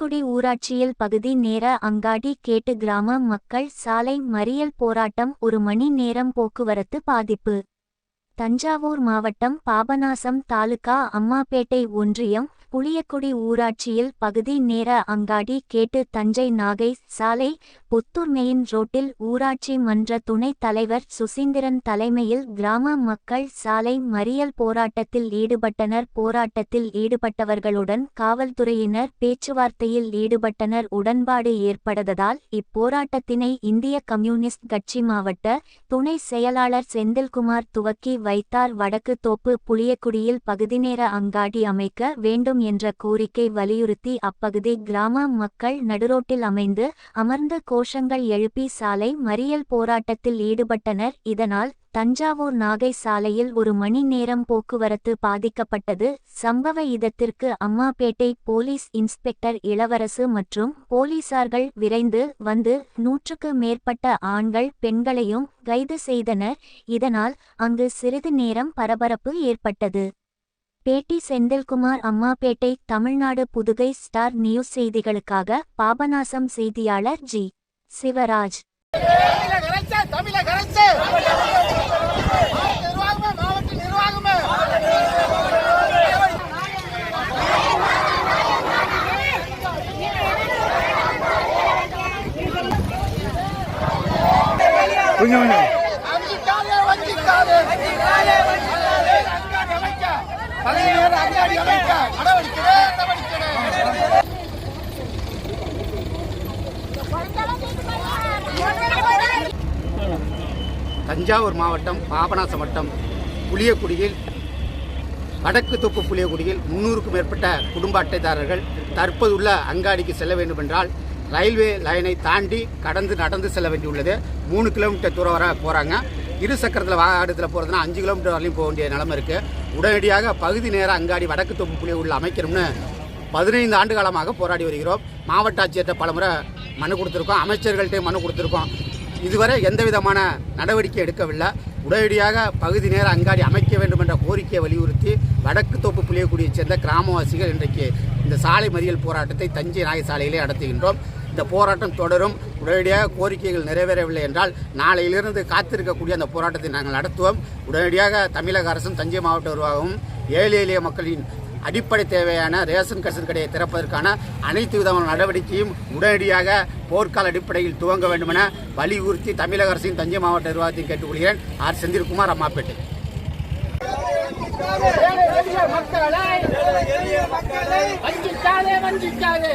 புளியக்குடி ஊராட்சியில் பகுதி நேர அங்காடி கேட்டு கிராம மக்கள் சாலை மறியல் போராட்டம் ஒரு மணி நேரம் போக்குவரத்து பாதிப்பு. தஞ்சாவூர் மாவட்டம் பாபநாசம் தாலுகா அம்மாபேட்டை ஒன்றியம் புளியக்குடி ஊராட்சியில் பகுதி நேர அங்காடி கேட்டு தஞ்சை நாகை சாலை புத்தூர் மெயின் ரோட்டில் ஊராட்சி மன்ற துணைத் தலைவர் சுசீந்திரன் தலைமையில் கிராம மக்கள் சாலை மறியல் போராட்டத்தில் ஈடுபட்டனர். போராட்டத்தில் ஈடுபட்டவர்களுடன் காவல்துறையினர் பேச்சுவார்த்தையில் ஈடுபட்டனர். உடன்பாடு ஏற்பட்டதால் இப்போராட்டத்தினை இந்திய கம்யூனிஸ்ட் கட்சி மாவட்ட துணை செயலாளர் செந்தில்குமார் துவக்கி வைத்தார். வடக்கு தோப்பு புளியக்குடியில் பகுதிநேர அங்காடி அமைக்க வேண்டும் என்ற கோரிக்கை வலியுறுத்தி அப்பகுதி கிராம மக்கள் நடுரோட்டில் அமைந்து அமர்ந்து கோஷங்கள் எழுப்பி சாலை மறியல் போராட்டத்தில் ஈடுபட்டனர். இதனால் தஞ்சாவூர் நாகை சாலையில் ஒரு மணி நேரம் போக்குவரத்து பாதிக்கப்பட்டது. சம்பவ இடத்திற்கு அம்மாபேட்டை போலீஸ் இன்ஸ்பெக்டர் இளவரசு மற்றும் போலீசார்கள் விரைந்து வந்து நூற்றுக்கு மேற்பட்ட ஆண்கள் பெண்களையும் கைது செய்தனர். இதனால் அங்கு சிறிது நேரம் பரபரப்பு ஏற்பட்டது. பேட்டி செந்தில்குமார் அம்மாபேட்டை தமிழ்நாடு புதுகை ஸ்டார் நியூஸ் செய்திகளுக்காக பாபநாசம் செய்தியாளர் ஜி. சிவராஜ். கொஞ்சம் கொஞ்சம் தமிழக அரசு மாவட்ட நிர்வாகமே மாவட்ட நிர்வாகமே கொஞ்சம் கொஞ்சம் வஞ்சிக்காதே வஞ்சிக்காதே அங்காடி அமைக்க அமைக்க நடவடிக்கை நடவடிக்கை தஞ்சாவூர் மாவட்டம் பாபநாசம் வட்டம் புளியக்குடியில் வடக்கு தொப்பு புளியக்குடியில் முன்னூறுக்கும் மேற்பட்ட குடும்ப அட்டைதாரர்கள் தற்போதுள்ள அங்காடிக்கு செல்ல வேண்டுமென்றால் ரயில்வே லைனை தாண்டி கடந்து நடந்து செல்ல வேண்டியுள்ளது. மூணு கிலோமீட்டர் தூரம் வர போகிறாங்க இரு சக்கரத்தில் வாகனத்தில் போகிறதுனா அஞ்சு கிலோமீட்டர் வரலையும் போக வேண்டிய நிலமை இருக்குது உடனடியாக பகுதி நேர அங்காடி வடக்கு தொகுப்பு புள்ளி உள்ள அமைக்கணும்னு பதினைந்து ஆண்டு காலமாக போராடி வருகிறோம். மாவட்ட ஆட்சியர்கிட்ட பலமுறை மனு கொடுத்துருக்கோம். அமைச்சர்கள்ட்டையும் மனு கொடுத்துருக்கோம். இதுவரை எந்த விதமான நடவடிக்கை எடுக்கவில்லை. உடனடியாக பகுதி நேர அங்காடி அமைக்க வேண்டும் என்ற கோரிக்கையை வலியுறுத்தி வடக்கு தோப்பு புளியக்குடியைச் சேர்ந்த கிராமவாசிகள் இன்றைக்கு இந்த சாலை மறியல் போராட்டத்தை தஞ்சை நாய சாலையிலே நடத்துகின்றோம். இந்த போராட்டம் தொடரும். உடனடியாக கோரிக்கைகள் நிறைவேறவில்லை என்றால் நாளையிலிருந்து காத்திருக்கக்கூடிய அந்த போராட்டத்தை நாங்கள் நடத்துவோம். உடனடியாக தமிழக அரசும் தஞ்சை மாவட்ட நிர்வாகமும் ஏழை எளிய மக்களின் அடிப்படை தேவையான ரேஷன் கசன் கடையை திறப்பதற்கான அனைத்து விதமான நடவடிக்கையும் உடனடியாக போர்க்கால அடிப்படையில் துவங்க வேண்டுமென வலியுறுத்தி தமிழக அரசின் தஞ்சை மாவட்ட நிர்வாகத்தையும் கேட்டுக்கொள்கிறேன். ஆர். செந்தில்குமார் அம்மாப்பேட்டை. வஞ்சிக்காதே வஞ்சிக்காதே.